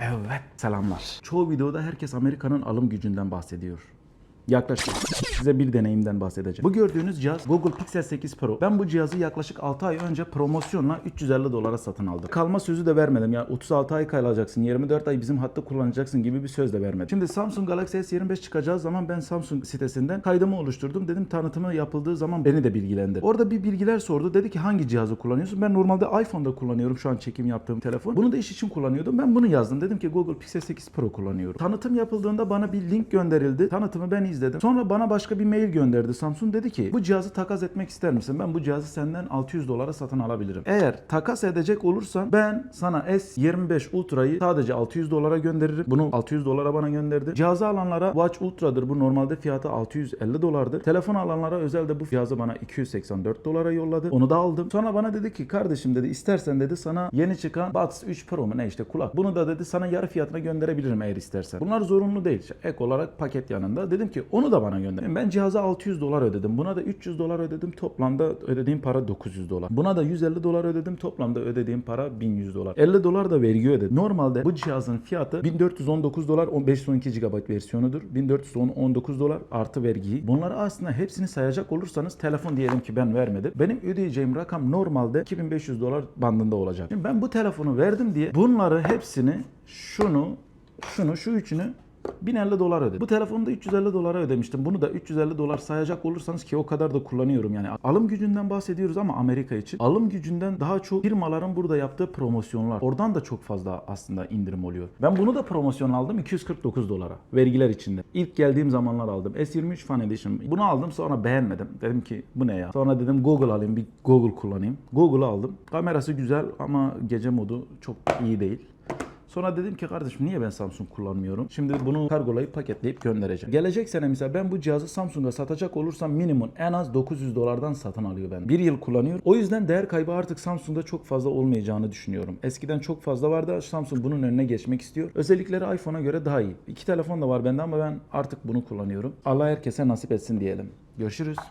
Evet, selamlar. Çoğu videoda herkes Amerika'nın alım gücünden bahsediyor. Yaklaşık. Size bir deneyimden bahsedeceğim. Bu gördüğünüz cihaz Google Pixel 8 Pro. Ben bu cihazı yaklaşık 6 ay önce promosyonla 350 dolara satın aldım. Kalma sözü de vermedim. Ya 36 ay kalacaksın, 24 ay bizim hattı kullanacaksın gibi bir söz de vermedim. Şimdi Samsung Galaxy S25 çıkacağı zaman ben Samsung sitesinden kaydımı oluşturdum. Dedim tanıtımı yapıldığı zaman beni de bilgilendir. Orada bir bilgiler sordu. Dedi ki hangi cihazı kullanıyorsun? Ben normalde iPhone'da kullanıyorum şu an çekim yaptığım telefon. Bunu da iş için kullanıyordum. Ben bunu yazdım. Dedim ki Google Pixel 8 Pro kullanıyorum. Tanıtım yapıldığında bana bir link gönderildi. Tanıtımı ben izledim. Sonra bana başka bir mail gönderdi Samsung. Dedi ki bu cihazı takas etmek ister misin? Ben bu cihazı senden 600 dolara satın alabilirim. Eğer takas edecek olursan ben sana S25 Ultra'yı sadece 600 dolara gönderirim. Bunu 600 dolara bana gönderdi. Cihazı alanlara Watch Ultra'dır. Bu normalde fiyatı 650 dolardır. Telefon alanlara özel de bu cihazı bana 284 dolara yolladı. Onu da aldım. Sonra bana dedi ki kardeşim dedi istersen dedi sana yeni çıkan Buds 3 Pro mu ne işte kulak. Bunu da dedi sana yarı fiyatına gönderebilirim eğer istersen. Bunlar zorunlu değil. Ek olarak paket yanında. Dedim ki onu da bana gönder. Ben cihaza 600 dolar ödedim. Buna da 300 dolar ödedim. Toplamda ödediğim para 900 dolar. Buna da 150 dolar ödedim. Toplamda ödediğim para 1100 dolar. 50 dolar da vergi ödedim. Normalde bu cihazın fiyatı 1419 dolar 512 GB versiyonudur. 1419 dolar artı vergiyi. Bunları aslında hepsini sayacak olursanız telefon diyelim ki ben vermedim. Benim ödeyeceğim rakam normalde 2500 dolar bandında olacak. Şimdi ben bu telefonu verdim diye bunları hepsini şunu şunu şu üçünü 1050 dolar ödedim. Bu telefonu da 350 dolara ödemiştim. Bunu da 350 dolar sayacak olursanız ki o kadar da kullanıyorum yani. Alım gücünden bahsediyoruz ama Amerika için. Alım gücünden daha çok firmaların burada yaptığı promosyonlar. Oradan da çok fazla aslında indirim oluyor. Ben bunu da promosyon aldım 249 dolara. Vergiler içinde. İlk geldiğim zamanlar aldım. S23 Fan Edition. Bunu aldım sonra beğenmedim. Dedim ki bu ne ya? Sonra dedim Google alayım bir Google kullanayım. Google'ı aldım. Kamerası güzel ama gece modu çok iyi değil. Sonra dedim ki kardeşim niye ben Samsung kullanmıyorum? Şimdi bunu kargolayıp paketleyip göndereceğim. Gelecek sene mesela ben bu cihazı Samsung'a satacak olursam minimum en az 900 dolardan satın alıyor ben. Bir yıl kullanıyor. O yüzden değer kaybı artık Samsung'da çok fazla olmayacağını düşünüyorum. Eskiden çok fazla vardı. Samsung bunun önüne geçmek istiyor. Özellikleri iPhone'a göre daha iyi. İki telefon da var bende ama ben artık bunu kullanıyorum. Allah herkese nasip etsin diyelim. Görüşürüz.